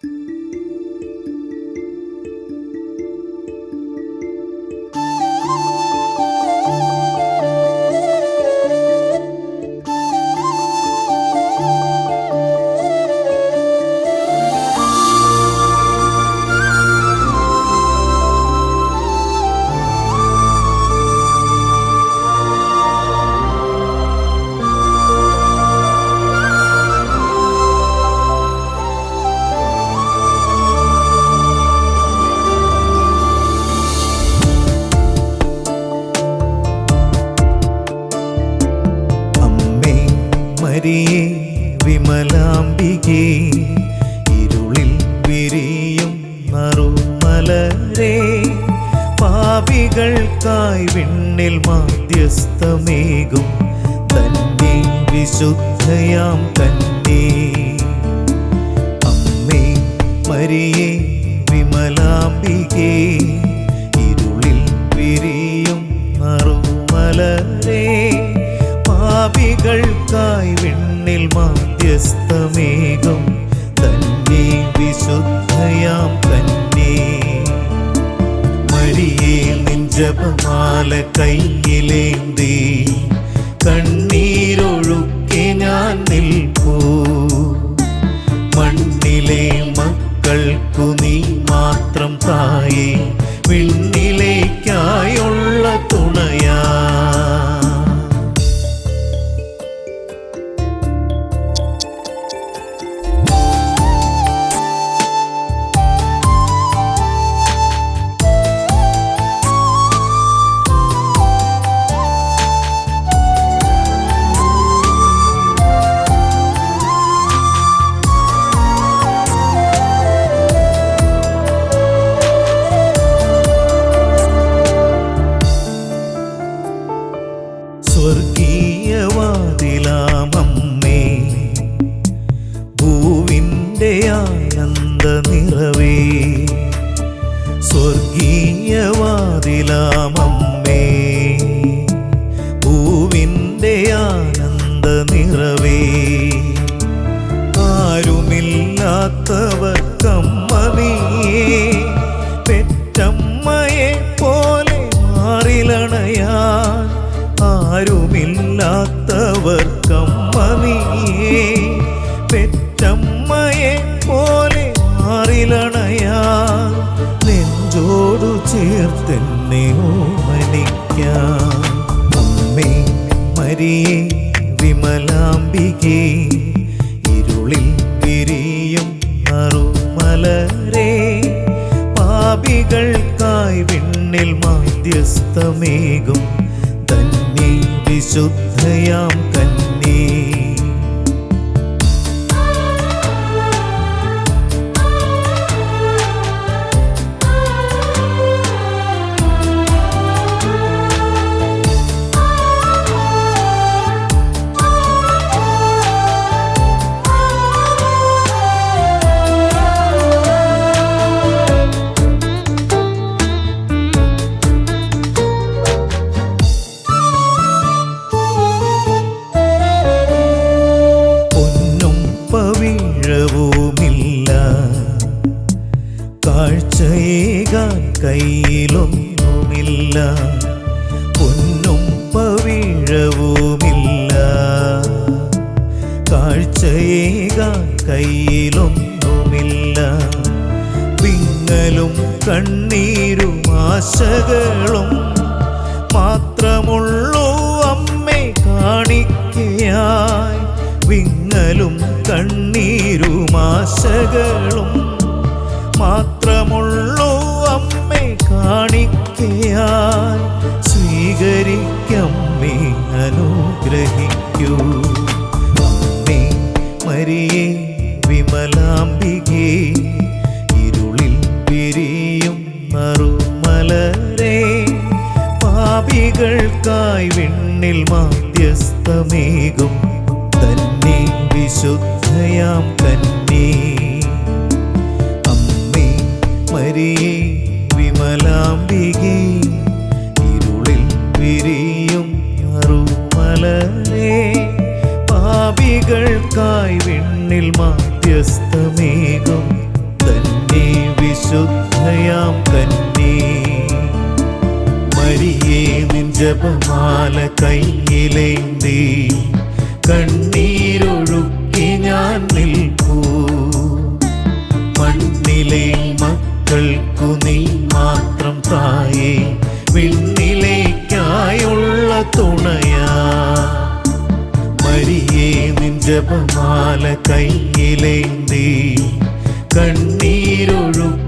അമ്മേ വിമലാംബികേ ഇരുളിൽ വിരിയും നറുമലരേ. പാപികൾക്കായി വിണ്ണിൽ മാധ്യസ്ഥമേകും തന്നെ വിശുദ്ധയാം തന്നെ. അമ്മേ മരിയേ വിമലാംബികേ നിൻ ജപമാല കയ്യിലേന്തി പെറ്റമ്മയെ പോലെ മാറിലണയാൻ ആരുമില്ലാത്തവർക്കമ്മനിയേ പെറ്റമ്മയെ പോലെ മാറിലണയാൻ നെഞ്ചോടു ചേർത്തെന്നെ ഓമനിക്കാം അമ്മേ വിമലാംബികേ ഇരുളിൽ തിരിയും നറുമലരേ പാപികൾക്കായി വിണ്ണിൽ മാധ്യസ്ഥമേകും. തന്നെ വിശുദ്ധയാം കയ്യിലൊന്നുമില്ല പൊന്നും പവിഴവുമില്ല. കാഴ്ചയേക കയ്യിലൊന്നുമില്ല പിങ്ങലും കണ്ണീരും ആശകളും മാത്രമുള്ളൂ അമ്മേ കാണിക്കയായി. വിങ്ങലും കണ്ണീരും ആശകളും അമ്മേ മരിയേ വിമലാംബികേ ഇരുളിൽ വിരിയും നറുമലരേ പാപികൾക്കായി വിണ്ണിൽ മാധ്യസ്ഥമേകും. തന്നെ വിശുദ്ധയാം തന്നെ അമ്മേ മരിയേ പാപികൾക്കായി തന്നെ വിശുദ്ധയാം തന്നെ. മരിയേ നിൻ ജപമാല കയ്യിലേന്തി കണ്ണീരൊഴുക്കി ഞാൻ നിൽക്കൂ. മണ്ണിലെ മക്കൾക്കു നീ മാത്രം തായേ. വിണ്ണിലേക്കായുള്ള തുണയാ. മരിയേ നിൻ ജപമാല കയ്യിലേന്തി. കണ്ണീരൊഴുക്കി